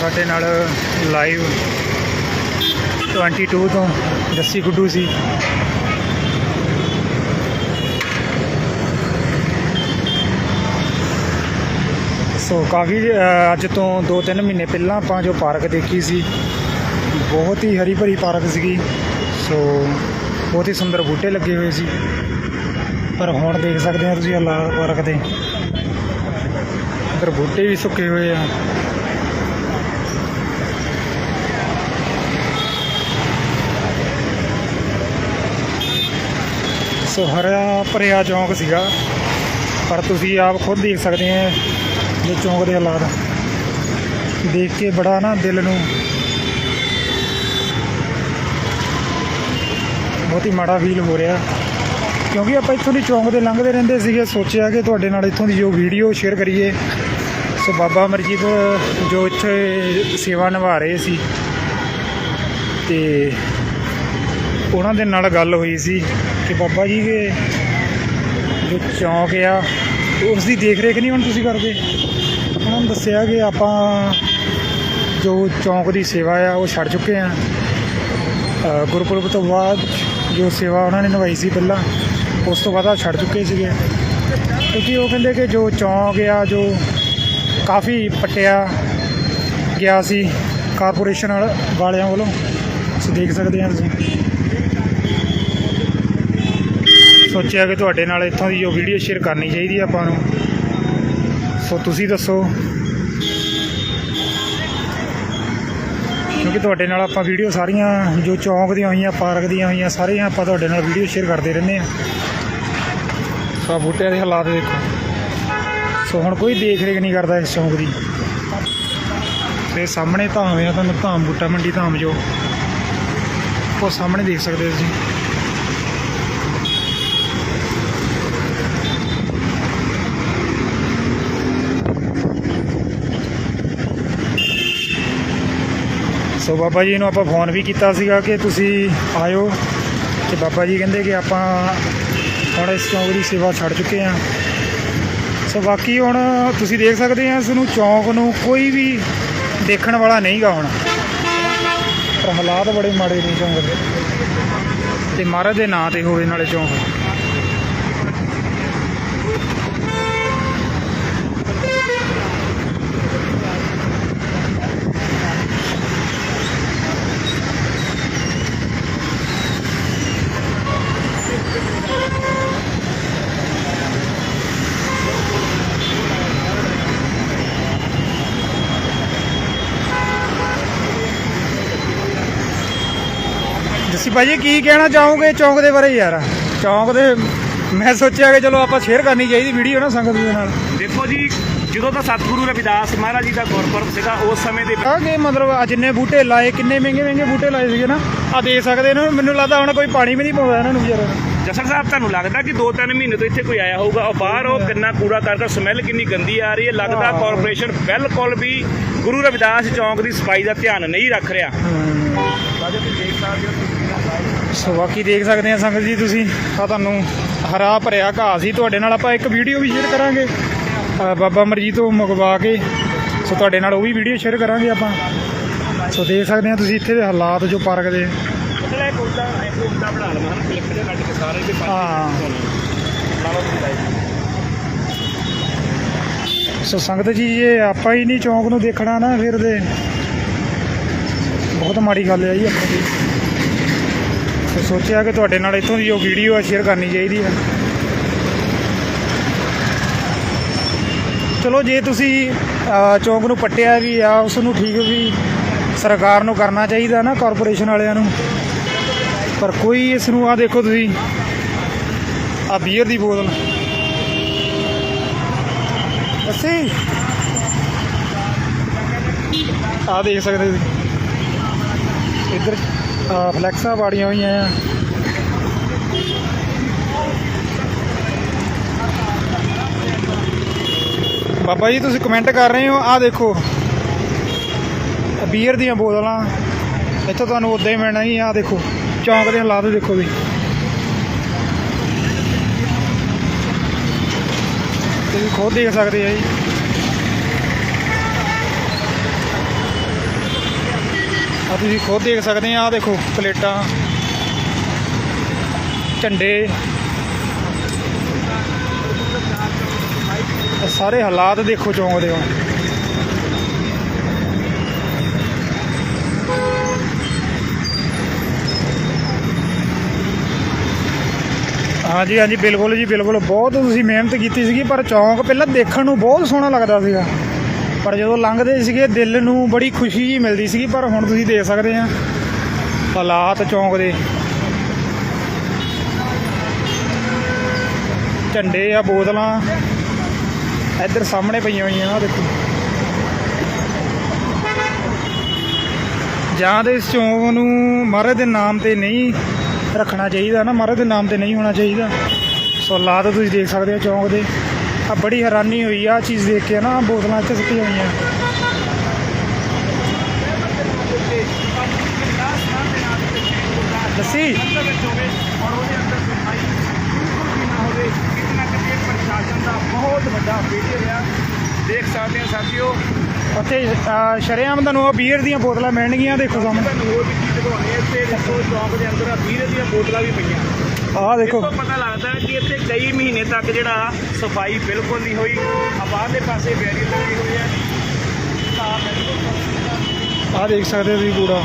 ਸਾਡੇ ਨਾਲ ਲਾਈਵ 22 ਤੋਂ ਜੱਸੀ ਗੁੱਡੂ ਸੀ। ਸੋ ਕਾਫੀ ਅੱਜ ਤੋਂ 2-3 ਮਹੀਨੇ ਪਹਿਲਾਂ ਆਪਾਂ ਜੋ ਪਾਰਕ ਦੇਖੀ ਸੀ, ਬਹੁਤ ਹੀ ਹਰੀ ਭਰੀ ਪਾਰਕ ਸੀਗੀ। ਸੋ ਬਹੁਤ ਹੀ ਸੁੰਦਰ ਬੂਟੇ ਲੱਗੇ ਹੋਏ ਸੀ। ਪਰ ਹੁਣ ਦੇਖ ਸਕਦੇ ਹੋ ਤੁਸੀਂ ਹਾਲਾਤ ਪਾਰਕ ਦੇ। ਇੱਧਰ ਬੂਟੇ ਵੀ ਸੁੱਕੇ ਹੋਏ ਆ। ਸੋ ਹਰਿਆ ਭਰਿਆ ਚੌਂਕ ਸੀਗਾ। ਪਰ ਤੁਸੀਂ ਆਪ ਖੁਦ ਦੇਖ ਸਕਦੇ ਆ ਜੋ ਚੌਂਕ ਦੇ ਹਾਲਾਤ। ਦੇਖ ਕੇ ਬੜਾ ਨਾ ਦਿਲ ਨੂੰ ਬਹੁਤ ਹੀ ਮਾੜਾ ਫੀਲ ਹੋ ਰਿਹਾ। ਕਿਉਂਕਿ ਆਪਾਂ ਇੱਥੋਂ ਦੀ ਚੌਂਕ ਦੇ ਲੰਘਦੇ ਰਹਿੰਦੇ ਸੀਗੇ, ਸੋਚਿਆ ਕਿ ਤੁਹਾਡੇ ਨਾਲ ਇੱਥੋਂ ਦੀ ਜੋ ਵੀਡੀਓ ਸ਼ੇਅਰ ਕਰੀਏ। ਸੋ ਬਾਬਾ ਅਮਰਜੀਤ ਜੋ ਇੱਥੇ ਸੇਵਾ ਨਿਭਾ ਰਹੇ ਸੀ ਤੇ ਉਹਨਾਂ ਦੇ ਨਾਲ ਗੱਲ ਹੋਈ ਸੀ। ਕਿ ਬਾਬਾ ਜੀ ਦੇ ਜੋ ਚੌਂਕ ਆ, ਉਸ ਦੀ ਦੇਖ ਰੇਖ ਨਹੀਂ ਹੁਣ ਤੁਸੀਂ ਕਰਦੇ। ਉਹਨਾਂ ਨੂੰ ਦੱਸਿਆ ਕਿ ਆਪਾਂ ਜੋ ਚੌਂਕ ਦੀ ਸੇਵਾ ਆ, ਉਹ ਛੱਡ ਚੁੱਕੇ ਆ। ਗੁਰਪੁਰਬ ਤੋਂ ਬਾਅਦ ਜੋ ਸੇਵਾ ਉਹਨਾਂ ਨੇ ਨਿਭਾਈ ਸੀ ਪਹਿਲਾਂ, ਉਸ ਤੋਂ ਬਾਅਦ ਆ ਛੱਡ ਚੁੱਕੇ ਸੀਗੇ। ਕਿਉਂਕਿ ਉਹ ਕਹਿੰਦੇ ਕਿ ਜੋ ਚੌਂਕ ਆ, ਜੋ ਕਾਫੀ ਪਟਿਆ ਗਿਆ ਸੀ, ਕਾਰਪੋਰੇਸ਼ਨ ਵਾਲਿਆਂ ਵੱਲੋਂ। ਤੁਸੀਂ ਦੇਖ ਸਕਦੇ ਆ ਤੁਸੀਂ। ਸੋਚਿਆ ਕਿ ਤੁਹਾਡੇ ਨਾਲ ਇੱਥੋਂ ਦੀ ਜੋ ਵੀਡੀਓ ਸ਼ੇਅਰ ਕਰਨੀ ਚਾਹੀਦੀ ਆ ਆਪਾਂ ਨੂੰ। ਸੋ ਤੁਸੀਂ ਦੱਸੋ। ਕਿਉਂਕਿ ਤੁਹਾਡੇ ਨਾਲ ਆਪਾਂ ਵੀਡੀਓ ਸਾਰੀਆਂ ਜੋ ਚੌਂਕ ਦੀਆਂ ਹੋਈਆਂ, ਪਾਰਕ ਦੀਆਂ ਹੋਈਆਂ, ਸਾਰੀਆਂ ਆਪਾਂ ਤੁਹਾਡੇ ਨਾਲ ਵੀਡੀਓ ਸ਼ੇਅਰ ਕਰਦੇ ਰਹਿੰਦੇ ਆ। ਸੋ ਬੂਟਿਆਂ ਦੇ ਹਾਲਾਤ ਦੇਖੋ। ਸੋ ਹੁਣ ਕੋਈ ਦੇਖ ਰੇਖ ਨਹੀਂ ਕਰਦਾ ਇਸ ਚੌਂਕ ਦੀ। ਤੇ ਸਾਹਮਣੇ ਧਾਮ ਆ, ਤੁਹਾਨੂੰ ਧਾਮ ਬੂਟਾ ਮੰਡੀ, ਧਾਮ ਜੋ। ਉਹ ਸਾਹਮਣੇ ਦੇਖ ਸਕਦੇ ਹੋ ਤੁਸੀਂ। ਸੋ ਬਾਬਾ ਜੀ ਨੂੰ ਆਪਾਂ ਫੋਨ ਵੀ ਕੀਤਾ ਸੀਗਾ ਕਿ ਤੁਸੀਂ ਆਇਓ ਤੇ ਬਾਬਾ ਜੀ ਕਹਿੰਦੇ ਕਿ ਆਪਾਂ ਹੁਣ ਇਸ ਚੌਂਕ ਦੀ ਸੇਵਾ ਛੱਡ ਚੁੱਕੇ ਹਾਂ। ਸੋ ਬਾਕੀ ਹੁਣ ਤੁਸੀਂ ਦੇਖ ਸਕਦੇ ਆ ਇਸ ਨੂੰ ਚੌਂਕ ਨੂੰ ਕੋਈ ਵੀ ਦੇਖਣ ਵਾਲਾ ਨਹੀਂਗਾ ਹੁਣ। ਪਰ ਹਾਲਾਤ ਬੜੇ ਮਾੜੇ ਨੇ ਚੌਂਕ ਦੇ। ਤੇ ਮਹਾਰਾਜ ਦੇ ਨਾਂ ਤੇ ਹੋਵੇ ਨਾਲੇ ਚੌਂਕ। ਜੱਸੀ ਭਾਜੀ ਕੀ ਕਹਿਣਾ ਚਾਹੋਗੇ ਚੌਂਕ ਦੇ ਬਾਰੇ ਯਾਰ? ਚੌਂਕ ਦੇ ਮੈਂ ਸੋਚਿਆ ਕਿ ਚਲੋ ਆਪਾਂ ਸ਼ੇਅਰ ਕਰਨੀ ਚਾਹੀਦੀ ਵੀਡੀਓ ਨਾ ਸੰਗਤ ਦੇ ਨਾਲ। ਦੇਖੋ ਜੀ ਜਦੋਂ ਤਾਂ ਸਤਿਗੁਰੂ ਰਵਿਦਾਸ ਮਹਾਰਾਜ ਜੀ ਦਾ ਗੁਰਪੁਰਬ ਸੀਗਾ ਉਸ ਸਮੇਂ ਦੇ ਆ ਕਿ ਮਤਲਬ ਆ ਜਿੰਨੇ ਬੂਟੇ ਲਾਏ ਕਿੰਨੇ ਮਹਿੰਗੇ ਮਹਿੰਗੇ ਬੂਟੇ ਲਾਏ ਸੀਗੇ ਨਾ ਆ ਦੇ ਸਕਦੇ ਇਹਨਾਂ ਨੂੰ ਮੈਨੂੰ ਲੱਗਦਾ ਹੁਣ ਕੋਈ ਪਾਣੀ ਵੀ ਨਹੀਂ ਪਾਉਂਦਾ ਇਹਨਾਂ ਨੂੰ ਵਿਚਾਰਿਆਂ ਨੂੰ। ਜਸਰ ਸਾਹਿਬ ਤੁਹਾਨੂੰ ਲੱਗਦਾ ਕਿ 2-3 ਮਹੀਨੇ ਤੋਂ ਇੱਥੇ ਕੋਈ ਆਇਆ ਹੋਊਗਾ? ਉਹ ਬਾਹਰ ਉਹ ਕਿੰਨਾ ਕੂੜਾ ਕਰਦਾ ਸਮੈਲ ਕਿੰਨੀ ਗੰਦੀ ਆ ਰਹੀ ਹੈ? ਲੱਗਦਾ। ਕਾਰਪੋਰੇਸ਼ਨ ਬਿਲਕੁਲ ਵੀ ਗੁਰੂ ਰਵਿਦਾਸ ਚੌਂਕ ਦੀ ਸਫ਼ਾਈ ਦਾ ਧਿਆਨ ਨਹੀਂ ਰੱਖ ਰਿਹਾ। ਸੋ ਬਾਕੀ ਦੇਖ ਸਕਦੇ ਆ ਸੰਗਤ ਜੀ ਤੁਸੀਂ। ਆ ਤੁਹਾਨੂੰ ਹਰਾ ਭਰਿਆ ਘਾਹ ਸੀ। ਤੁਹਾਡੇ ਨਾਲ ਆਪਾਂ ਇੱਕ ਵੀਡੀਓ ਵੀ ਸ਼ੇਅਰ ਕਰਾਂਗੇ। ਅ, ਬਾਬਾ ਅਮਰਜੀਤ ਤੋਂ ਮੰਗਵਾ ਕੇ। ਸੋ ਤੁਹਾਡੇ ਨਾਲ ਉਹ ਵੀ ਵੀਡੀਓ ਸ਼ੇਅਰ ਕਰਾਂਗੇ ਆਪਾਂ। ਸੋ ਦੇਖ ਸਕਦੇ ਆ ਤੁਸੀਂ ਇੱਥੇ ਦੇ ਹਾਲਾਤ ਜੋ ਪਾਰਕ ਦੇ ਮਤਲਬ ਇੱਕ ਉਲਟਾ ਇੱਕ ਉਲਟਾ ਬਣਾ ਲਵਾਂ ਹਨਾ ਕਲਿੱਪ ਜਿਹਾ ਕੱਟ ਕੇ ਸਾਰੇ ਦੇ ਹਾਂ। ਪਾਸੇ ਸੋ ਸੰਗਤ ਜੀ ਇਹ ਆਪਾਂ ਹੀ ਨਹੀਂ ਚੌਂਕ ਨੂੰ ਦੇਖਣਾ ਨਾ ਫਿਰ ਦੇ ਬਹੁਤ ਮਾੜੀ ਗੱਲ ਹੈ ਜੀ ਆਪਾਂ ਦੀ। ਸੋ ਸੋਚਿਆ ਕਿ ਤੁਹਾਡੇ ਨਾਲ ਇੱਥੋਂ ਦੀ ਜੋ ਵੀਡੀਓ ਆ ਸ਼ੇਅਰ ਕਰਨੀ ਚਾਹੀਦੀ ਹੈ ਚਲੋ, ਜੇ ਤੁਸੀਂ ਚੌਂਕ ਨੂੰ ਪੱਟਿਆ ਵੀ ਆ, ਉਸ ਨੂੰ ਠੀਕ ਵੀ ਸਰਕਾਰ ਨੂੰ ਕਰਨਾ ਚਾਹੀਦਾ ਨਾ ਕਾਰਪੋਰੇਸ਼ਨ ਵਾਲਿਆਂ ਨੂੰ। ਪਰ ਕੋਈ ਇਸ ਨੂੰ ਆ ਦੇਖੋ ਤੁਸੀਂ ਆ ਬੀਅਰ ਦੀ ਬੋਤਲ। ਅਸੀਂ ਆ ਦੇਖ ਸਕਦੇ ਤੁਸੀਂ। ਇੱਧਰ ਫਲੈਕਸਾਂ ਬਾੜੀਆਂ ਹੋਈਆਂ ਆ। ਬਾਬਾ ਜੀ, ਤੁਸੀਂ ਕਮੈਂਟ ਕਰ ਰਹੇ ਹੋ? ਆ ਦੇਖੋ। ਬੀਅਰ ਦੀਆਂ ਬੋਤਲਾਂ। ਇੱਥੇ ਤੁਹਾਨੂੰ ਉਦਾਂ ਹੀ ਮਿਲਣਾ ਹੀ ਆ ਦੇਖੋ, ਚੌਂਕ ਦੇ ਹਾਲਾਤ ਦੇਖੋ ਵੀ। ਤੁਸੀਂ ਖੁਦ ਦੇਖ ਸਕਦੇ ਆ ਜੀ। ਆ ਤੁਸੀਂ ਖੁਦ ਦੇਖ ਸਕਦੇ ਆ, ਆਹ ਦੇਖੋ ਪਲੇਟਾਂ। ਝੰਡੇ। ਸਾਰੇ ਹਾਲਾਤ ਦੇਖੋ ਚੌਂਕ ਦੇ ਹੁਣ ਹਾਂਜੀ ਹਾਂਜੀ, ਬਿਲਕੁਲ ਜੀ, ਬਿਲਕੁਲ। ਬਹੁਤ ਤੁਸੀਂ ਮਿਹਨਤ ਕੀਤੀ ਸੀਗੀ, ਪਰ ਚੌਂਕ ਪਹਿਲਾਂ ਦੇਖਣ ਨੂੰ ਬਹੁਤ ਸੋਹਣਾ ਲੱਗਦਾ ਸੀਗਾ। ਪਰ ਜਦੋਂ ਲੰਘਦੇ ਸੀਗੇ, ਦਿਲ ਨੂੰ ਬੜੀ ਖੁਸ਼ੀ ਜੀ ਮਿਲਦੀ ਸੀਗੀ, ਪਰ ਹੁਣ ਤੁਸੀਂ ਦੇਖ ਸਕਦੇ ਆ, ਹਾਲਾਤ ਚੌਂਕ ਦੇ। ਝੰਡੇ ਆ, ਬੋਤਲਾਂ, ਇੱਧਰ ਸਾਹਮਣੇ ਪਈਆਂ ਹੋਈਆਂ ਆ ਦੇਖੋ। ਜਾਂ ਤੇ ਇਸ ਚੌਂਕ ਨੂੰ ਮਹਾਰਾਜ ਦੇ ਨਾਮ ਤੇ ਨਹੀਂ ਰੱਖਣਾ ਚਾਹੀਦਾ ਨਾ, ਮਹਾਰਾਜ ਦੇ ਨਾਮ ਤੇ ਨਹੀਂ ਹੋਣਾ ਚਾਹੀਦਾ। ਸੋ ਹਾਲਾਤ ਤੁਸੀਂ ਦੇਖ ਸਕਦੇ ਹੋ ਚੌਂਕ ਦੇ। ਆ ਬੜੀ ਹੈਰਾਨੀ ਹੋਈ ਆ ਚੀਜ਼ ਦੇਖ ਕੇ ਨਾ, ਬੋਤਲਾਂ ਇੱਥੇ ਸੁੱਟੀਆਂ ਹੋਈਆਂ। ਲੱਸੀ ਬਹੁਤ ਵੱਡਾ ਫੇਲਿਅਰ ਆ ਦੇਖ ਸਕਦੇ ਆ ਸਾਥੀਓ ਉੱਥੇ ਸ਼ਰੇਆਮ ਤੁਹਾਨੂੰ ਉਹ ਬੀਅਰ ਦੀਆਂ ਬੋਤਲਾਂ ਮਿਲਣਗੀਆਂ, ਦੇਖੋ ਸਾਹਮਣੇ। ਤੁਹਾਨੂੰ ਹੋਰ ਵੀ ਚੀਜ਼ ਦਿਖਾਉਣੀ ਹੈ ਇੱਥੇ ਦੇਖੋ ਚੌਂਕ ਦੇ ਅੰਦਰ ਆ ਵੀਰੇ ਦੀਆਂ ਬੋਤਲਾਂ ਵੀ ਪਈਆਂ। ਆਹ ਦੇਖੋ। ਤੋਂ ਪਤਾ ਲੱਗਦਾ ਹੈ ਕਿ ਇੱਥੇ ਕਈ ਮਹੀਨੇ ਤੱਕ ਜਿਹੜਾ ਸਫ਼ਾਈ ਬਿਲਕੁਲ ਨਹੀਂ ਹੋਈ। ਆ ਬਾਹਰਲੇ ਪਾਸੇ ਬੈਰੀਅਰ ਲੱਗੇ ਹੋਏ ਆ ਤਾਂ ਬਿਲਕੁਲ ਆਹ ਦੇਖ ਸਕਦੇ ਹੋ ਤੁਸੀਂ ਕੂੜਾ